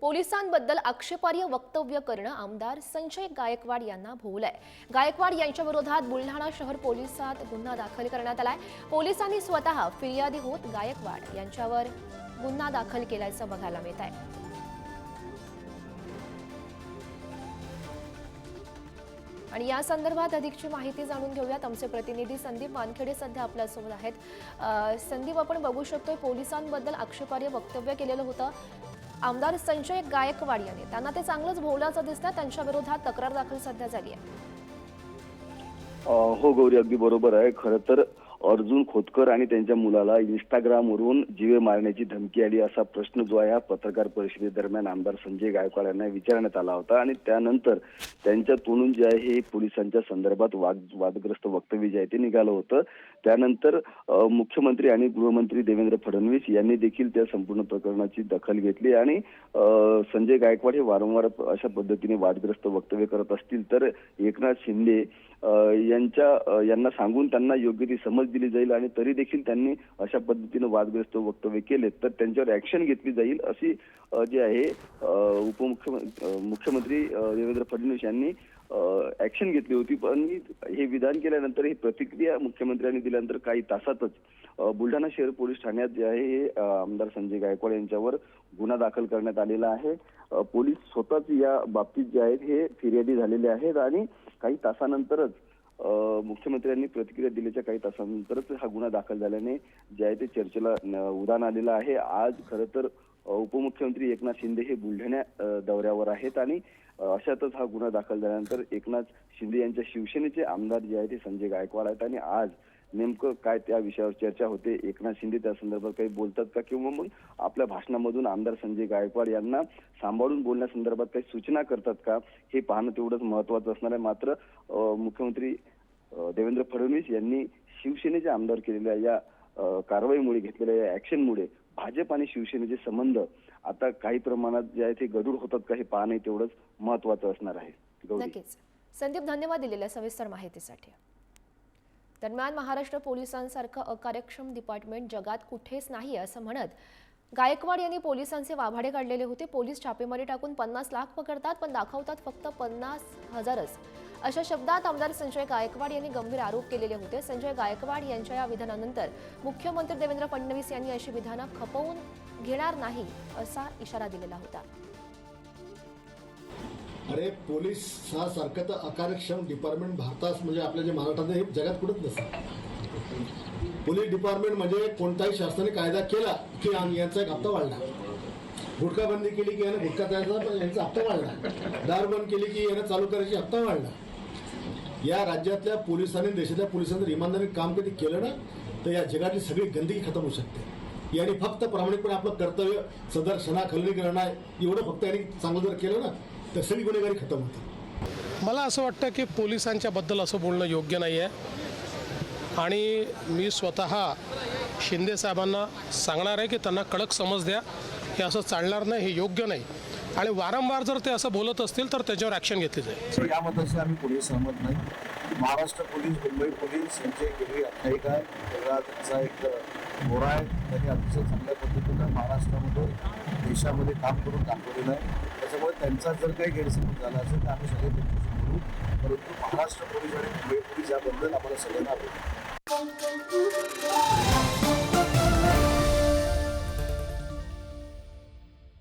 पोलिसांबद्दल आक्षेपार्ह वक्तव्य करणं आमदार संजय गायकवाड यांना भोवलंय. गायकवाड यांच्या विरोधात बुलढाणा शहर पोलिसात गुन्हा दाखल करण्यात आलाय. पोलिसांनी स्वतः फिर्यादी होत गायकवाड यांच्यावर गुन्हा दाखल केल्याचं बघायला मिळत आहे आणि या संदर्भात अधिकची माहिती जाणून घेऊयात. आमचे प्रतिनिधी संदीप वानखेडे सध्या आपल्यासोबत आहेत. संदीप आपण बघू शकतोय पोलिसांबद्दल आक्षेपार्ह वक्तव्य केलेलं होतं. आमदार संजय गायकवाड यांनी. त्यांना ते चांगलंच भोवल्याचं दिसतं त्यांच्या विरोधात तक्रार दाखल सध्या झाली आहे. हो गौरी अगदी बरोबर आहे. खरं तर अर्जुन खोतकर आणि त्यांच्या मुलाला इंस्टाग्रामवरून जीवे मारण्याची धमकी आली असा प्रश्न जो आहे हा पत्रकार परिषदेदरम्यान आमदार संजय गायकवाड यांना विचारण्यात आला होता. आणि त्यानंतर त्यांच्या तोंडून जे आहे हे पोलिसांच्या संदर्भात वाद वादग्रस्त वक्तव्य जे आहे ते निघालं होतं. त्यानंतर मुख्यमंत्री आणि गृहमंत्री देवेंद्र फडणवीस यांनी देखील त्या संपूर्ण प्रकरणाची दखल घेतली. आणि संजय गायकवाड हे वारंवार अशा पद्धतीने वादग्रस्त वक्तव्य करत असतील तर एकनाथ शिंदे यांच्या यांना सांगून त्यांना योग्य ती समज दिली जाईल आणि तरी देखील त्यांनी अशा पद्धतीनं वादग्रस्त वक्तव्य केले तर त्यांच्यावर ऍक्शन घेतली जाईल अशी जे जी आहे उपमुख्य उपमुख्यमंत्री मुख्यमंत्री देवेंद्र फडणवीस यांनी ऍक्शन घेतली होती. पण हे विधान केल्यानंतर ही प्रतिक्रिया मुख्यमंत्र्यांनी दिल्यानंतर काही तासातच बुलढाणा शहर पोलीस ठाण्यात जे आहे हे आमदार संजय गायकवाड यांच्यावर गुन्हा दाखल करण्यात आलेला आहे. पोलीस स्वतःच या बाबतीत जे आहेत हे फिर्यादी झालेले आहेत आणि काही तासानंतरच मुख्यमंत्र्यांनी प्रतिक्रिया दिल्याच्या काही तासानंतरच हा गुन्हा दाखल झाल्याने जे आहे ते चर्चेला न- आलेलं आहे आज खरं तर उपमुख्यमंत्री एकनाथ शिंदे हे बुलढाणा दौऱ्यावर आहेत आणि अशातच हा गुन्हा दाखल झाल्यानंतर एकनाथ शिंदे यांच्या शिवसेनेचे आमदार जे आहेत ते संजय गायकवाड आहेत आणि आज नेमकं काय त्या विषयावर चर्चा होते? एकनाथ शिंदे त्या संदर्भात काही बोलतात का? किंवा मग आपल्या भाषणामधून आमदार संजय गायकवाड यांना सांभाळून बोलण्यासंदर्भात काही सूचना करतात का? हे पाहणं तेवढंच महत्वाचं असणार आहे. मात्र मुख्यमंत्री देवेंद्र फडणवीस यांनी शिवसेनेचे आमदार केलेल्या या कारवाईमुळे घेतलेल्या या ऍक्शनमुळे भाजप आणि शिवसेनेचे संबंध आता काही प्रमाणात जे आहे ते गडूळ होतात का हे पाहणं तेवढंच महत्वाचं असणार आहे. गौरी. नक्कीच. संदीप धन्यवाद दिलेल्या सविस्तर माहितीसाठी. दरम्यान महाराष्ट्र पोलिसांसारखं अकार्यक्षम डिपार्टमेंट जगात कुठेच नाही असं म्हणत. गायकवाड यांनी पोलिसांचे वाभाडे काढलेले होते. पोलीस छापेमारी टाकून पन्नास लाख पकडतात पण दाखवतात फक्त पन्नास हजारच. अशा शब्दात आमदार संजय गायकवाड यांनी गंभीर आरोप केलेले होते. संजय गायकवाड यांच्या या विधानानंतर मुख्यमंत्री देवेंद्र फडणवीस यांनी अशी विधानं खपवून घेणार नाही असा इशारा दिलेला होता. अरे पोलीस हा सारखं तर अकार्यक्षम डिपार्टमेंट भारतास म्हणजे आपल्या जे महाराष्ट्रात हे जगात कुठंच नसतं. पोलीस डिपार्टमेंट म्हणजे कोणताही शासनाने कायदा केला की यांचा एक हप्ता वाढला गुटखा बंदी केली की यानं गुटखा तयार यांचा हप्ता वाढला दार बंद केली की यानं चालू करायची हप्ता वाढला या राज्यातल्या पोलिसांनी देशातल्या पोलिसांनी इमानदारीने काम कधी केलं ना तर या जगातली सगळी गंदगी खतम होऊ शकते. यांनी फक्त प्रामाणिकपणे आपलं कर्तव्य सदर शना खलनीकरण आहे. एवढं फक्त यांनी चांगलं जर केलं ना तसंही गुन्हेगारी खतम होते. मला असं वाटतं की पोलिसांच्या बद्दल असं बोलणं योग्य नाही आहे आणि मी स्वतः शिंदे साहेबांना सांगणार आहे की त्यांना कडक समज द्या हे असं चालणार नाही हे योग्य नाही. आणि वारंवार जर ते असं बोलत असतील तर त्याच्यावर ॲक्शन घेतली जाईल. तर या मताशी आम्ही पुढे सहमत नाही. महाराष्ट्र पोलीस मुंबई पोलीस यांची एक वेगळी आख्यायिका आहे. वेगळा एक मोरा आहे. त्यांनी अतिशय चांगल्या पद्धतीनं महाराष्ट्रामध्ये देशामध्ये काम करून दाखवलेलं आहे. त्याच्यामुळे त्यांचा जर काही गैरसमज झाला असेल तर आम्ही सगळे त्यांच्याशी बोलू. परंतु महाराष्ट्र पोलीस आणि मुंबई पोलीस याबद्दल आम्हाला सगळ्यांना